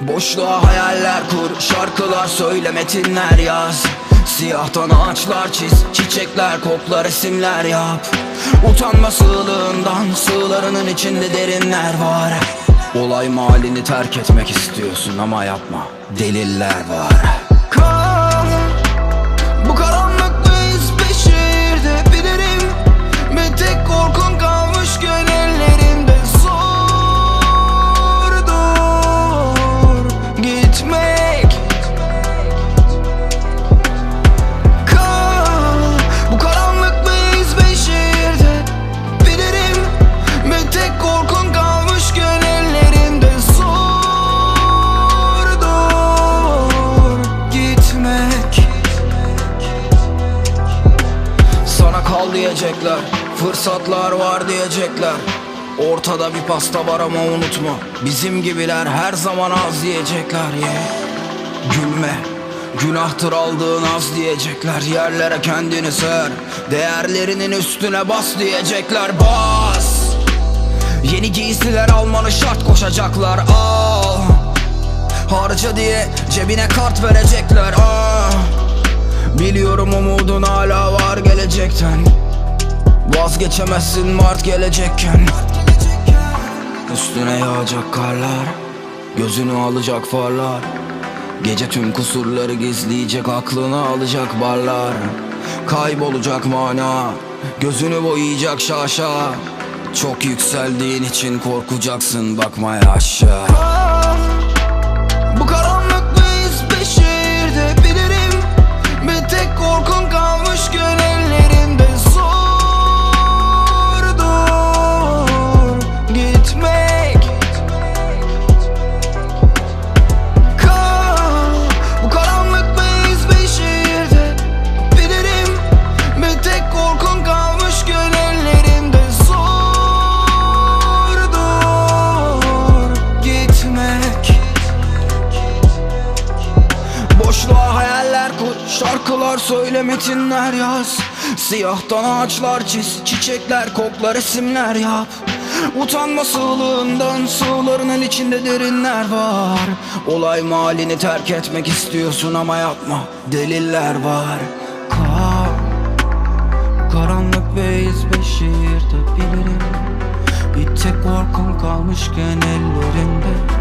Boşluğa hayaller kur Şarkılar söyle metinler yaz. Siyahtan ağaçlar çiz Çiçekler koklar isimler yap. Utanma sığlığından Sığlarının içinde derinler var. Olay mahallini terk etmek istiyorsun ama yapma Deliller var diyecekler. Fırsatlar var diyecekler. Ortada bir pasta var ama unutma. Bizim gibiler her zaman az diyecekler yeah. Gülme. Günahtır aldığın az diyecekler. Yerlere kendini ser. Değerlerinin üstüne bas diyecekler. Bas. Yeni giysiler almanı şart koşacaklar. Al. Harca diye cebine kart verecekler. Ah Biliyorum umudun hala var gelecekten Vazgeçemezsin Mart gelecekken. Üstüne yağacak karlar Gözünü alacak farlar. Gece tüm kusurları gizleyecek Aklını alacak barlar. Kaybolacak mana Gözünü boyayacak şaşa. Çok yükseldiğin için korkacaksın Bakmaya aşağı Şarkılar söyle metinler yaz. Siyahtan ağaçlar çiz Çiçekler koklar isimler yap. Utanma sığlığından Sığlarının içinde derinler var. Olay mahallini terk etmek istiyorsun ama yapma Deliller var. Kal. Karanlık ve iz bir şehirde bilirim Bir tek korkum kalmışken ellerimde